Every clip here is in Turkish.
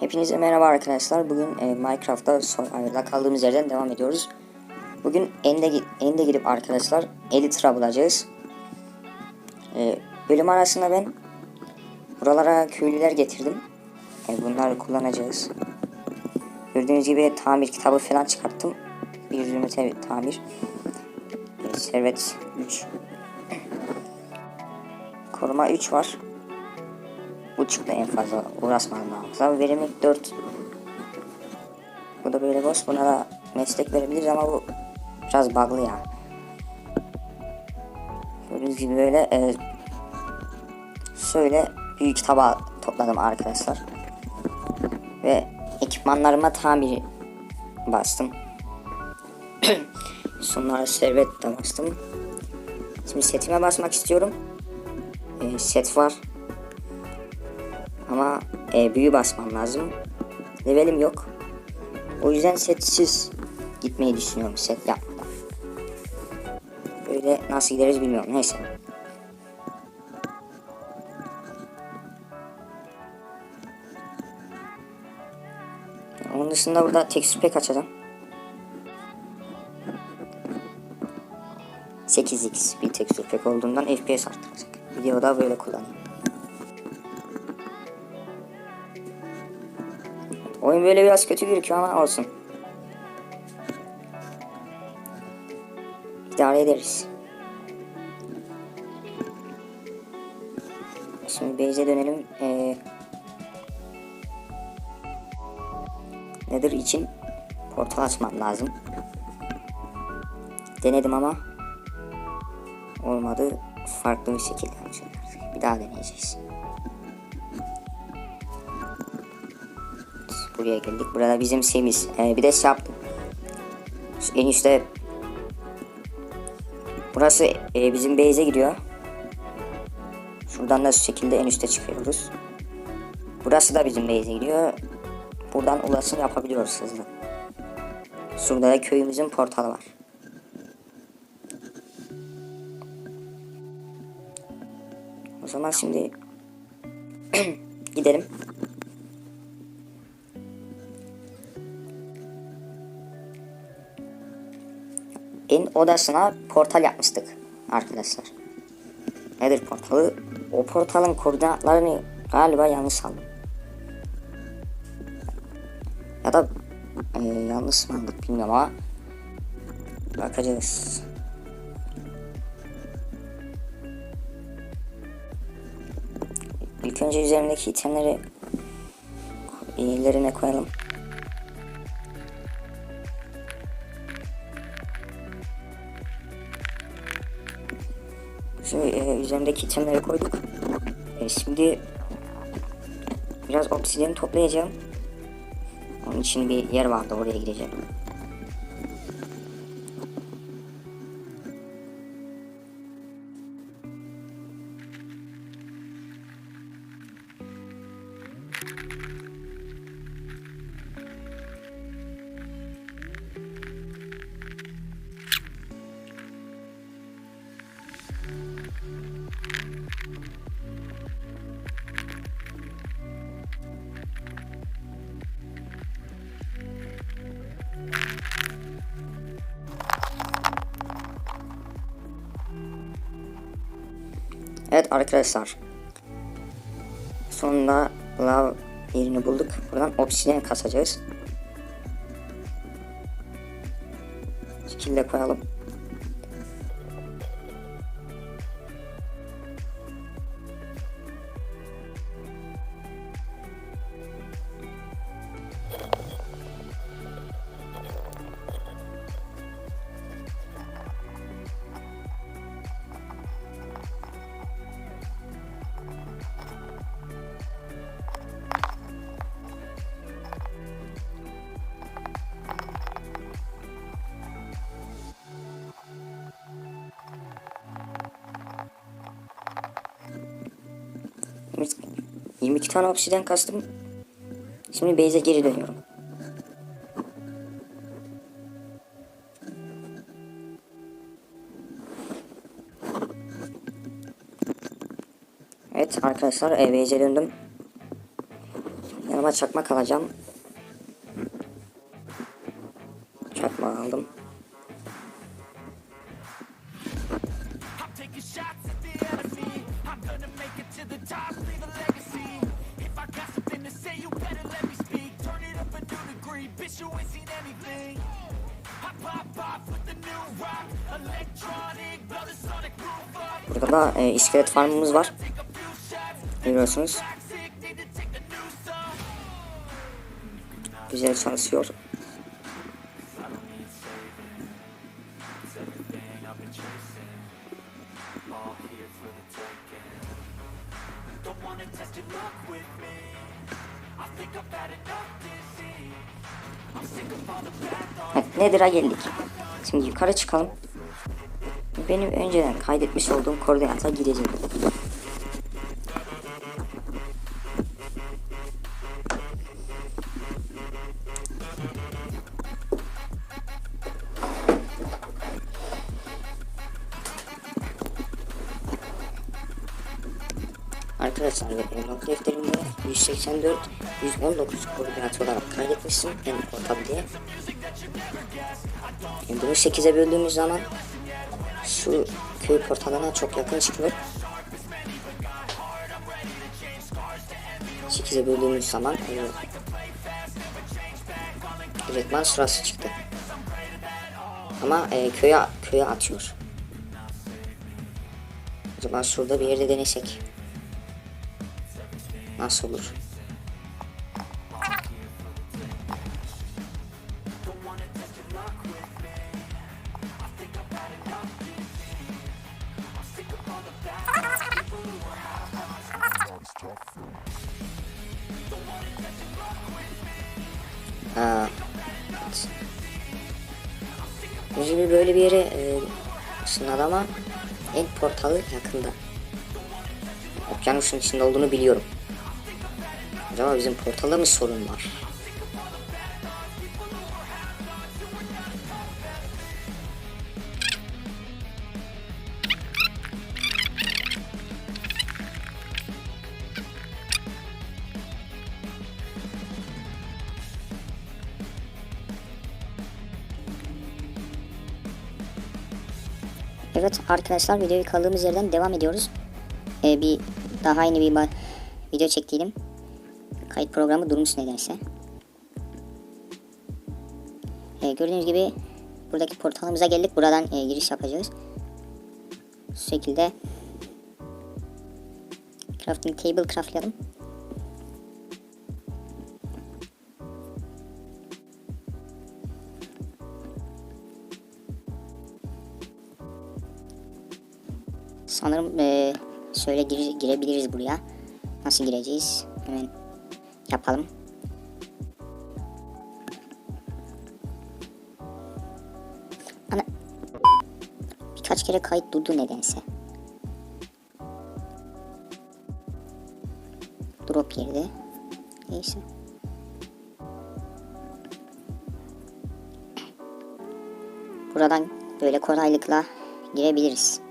Hepinize merhaba arkadaşlar. Bugün e, Minecraft'ta Survivor'da kaldığımız yerden devam ediyoruz. Bugün End'e, End'e gidip arkadaşlar Elytra bulacağız. E, bölüm arasında ben buralara köylüler getirdim. E, bunları kullanacağız. Gördüğünüz gibi tamir kitabı falan çıkarttım. Bir ünite tamir. E, servet 3. Koruma 3 var. Bu çıktı en fazla uğraşmadım daha fazla. Verimlilik 4. Bu da böyle boş. Buna da meslek verebiliriz ama bu biraz bug'lı ya. Gördüğünüz gibi böyle e, şöyle büyük tabağı topladım arkadaşlar. Ve ekipmanlarıma tamiri bastım. Sonra servet de bastım. Şimdi setime basmak istiyorum. E, set var. Ama e, büyü basmam lazım. Levelim yok. O yüzden setsiz gitmeyi düşünüyorum set yapmadan. Böyle nasıl gideriz bilmiyorum. Neyse. Onun dışında burada texture pack açacağım. 8x bir texture pack olduğundan FPS arttıracak. Videoda böyle kullanayım. Oyun böyle biraz kötü gözüküyor ama olsun. İdare ederiz. Şimdi base'e dönelim. Ee, Nether için portal açmam lazım. Denedim ama olmadı. Farklı bir şekilde açacağım. Bir daha deneyeceğiz. Buraya geldik. Burada bizim şeyimiz. Ee, bir de şey yaptım. En üstte Burası e, bizim base'e gidiyor. Şuradan da şu şekilde en üste çıkıyoruz. Burası da bizim base'e gidiyor. Buradan ulaşım yapabiliyoruz hızlı. Şurada da köyümüzün portalı var. O zaman şimdi gidelim. Odasına portal yapmıştık arkadaşlar. Nedir portalı? O portalın koordinatlarını galiba yanlış aldım. Ya da e, yanlış mı aldık bilmiyorum ama bakacağız. İlk önce üzerimdeki itemleri yerine koyalım. Şimdi üzerimdeki itemleri koyduk. E, şimdi biraz obsidyen toplayacağım. Onun için bir yer vardı oraya gideceğim. Evet arkadaşlar. Sonunda lav yerini bulduk. Buradan obsidian kasacağız. Şekilde koyalım. 22 tane obsidian kastım. Şimdi base'e geri dönüyorum. Evet arkadaşlar e, base'e döndüm. Yanıma çakmak alacağım. Çakmağı aldım. I'm gonna make it to the top, leave a legacy. If I got something to say, you better let me speak. Turn it up a new degree, bitch, you ain't seen anything. I pop off with the new rock, electronic, blow the sonic roof up. Burada da e, iskelet farmımız var. Görüyorsunuz. Güzel çalışıyor. Don't wanna test your luck with. Evet, Nether'a geldik. Şimdi yukarı çıkalım. Benim önceden kaydetmiş olduğum koordinata gireceğim. Arkadaşlar e, not defterimde 184 119 koordinat olarak kaydetmişsin en portal diye. Bunu 8'e böldüğümüz zaman şu köy portalına çok yakın çıkıyor. 8'e böldüğümüz zaman e, direktman şurası çıktı. Ama e, köye köye atıyor. Acaba şurada bir yerde denesek. Nasıl olur? Şimdi böyle bir yere e, ışınladı ama en portalı yakında. Okyanusun içinde olduğunu biliyorum. Acaba bizim portalda mı sorun var? Evet arkadaşlar videoyu kaldığımız yerden devam ediyoruz. Ee, bir daha yeni bir video çektiydim. Kayıt programı durmuş nedense. Ee, gördüğünüz gibi buradaki portalımıza geldik. Buradan e, giriş yapacağız. Şu şekilde crafting table craftlayalım. Sanırım eee, şöyle gire- girebiliriz buraya. Nasıl gireceğiz? Hemen yapalım. Ana birkaç kere kayıt durdu nedense. Drop yerde. Neyse. Buradan böyle kolaylıkla girebiliriz.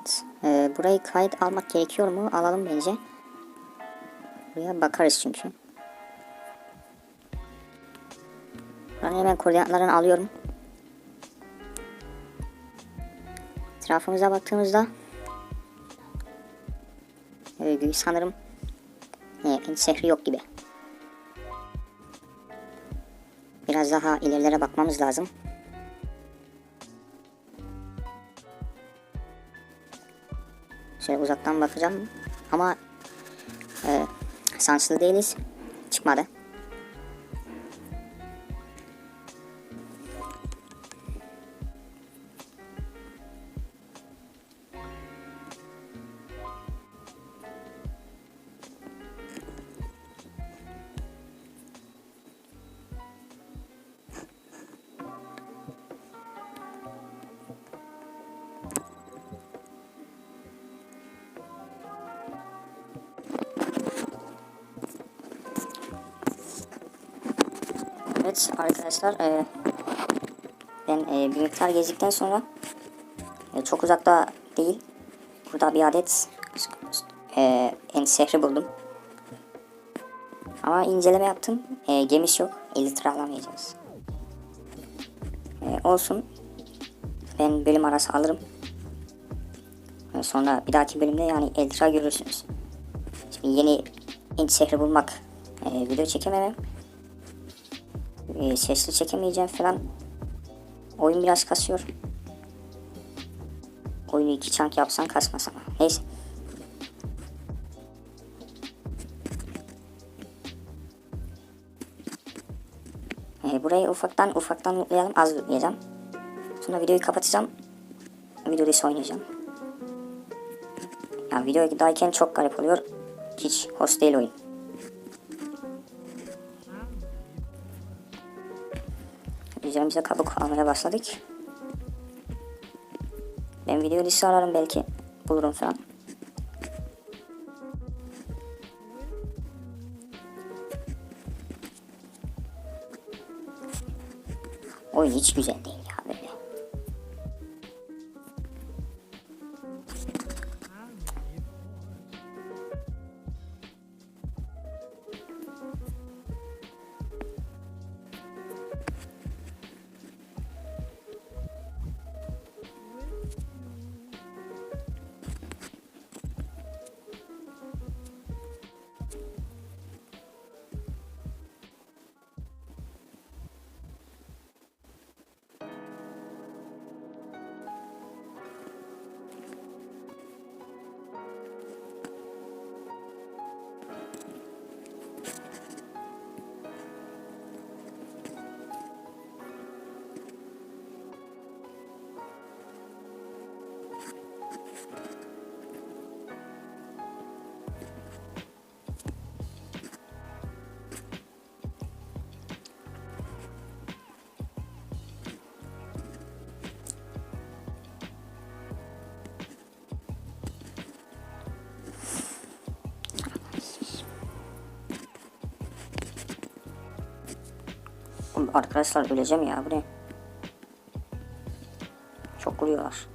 Evet. Ee, burayı kayıt almak gerekiyor mu? Alalım bence. Buraya bakarız çünkü. Ben hemen koordinatlarını alıyorum. Etrafımıza baktığımızda ee, sanırım e, şehri yok gibi. Biraz daha ilerilere bakmamız lazım. Şöyle uzaktan bakacağım ama e, şanslı değiliz. Çıkmadı. Evet arkadaşlar e, Ben e, bir miktar gezdikten sonra e, çok uzakta değil. Burada bir adet e, en şehri buldum. Ama inceleme yaptım. E, gemisi yok. 50 lira alamayacağız. E, olsun. Ben bölüm arası alırım. E, sonra bir dahaki bölümde yani 50 lira görürsünüz. Şimdi yeni Hint şehri bulmak e, video çekememem. E, sesli çekemeyeceğim falan. Oyun biraz kasıyor. Oyunu iki çank yapsan kasmaz ama. Neyse. E, burayı ufaktan ufaktan lootlayalım. Az lootlayacağım. Sonra videoyu kapatacağım. Videoda ise oynayacağım. Ya videodayken çok garip oluyor. Hiç hoş değil oyun. Üzerimize kabuk almaya başladık. Ben video listesi ararım belki. Bulurum falan. Oyun hiç güzel değil Arkadaşlar öleceğim ya bu ne? Çok vuruyorlar.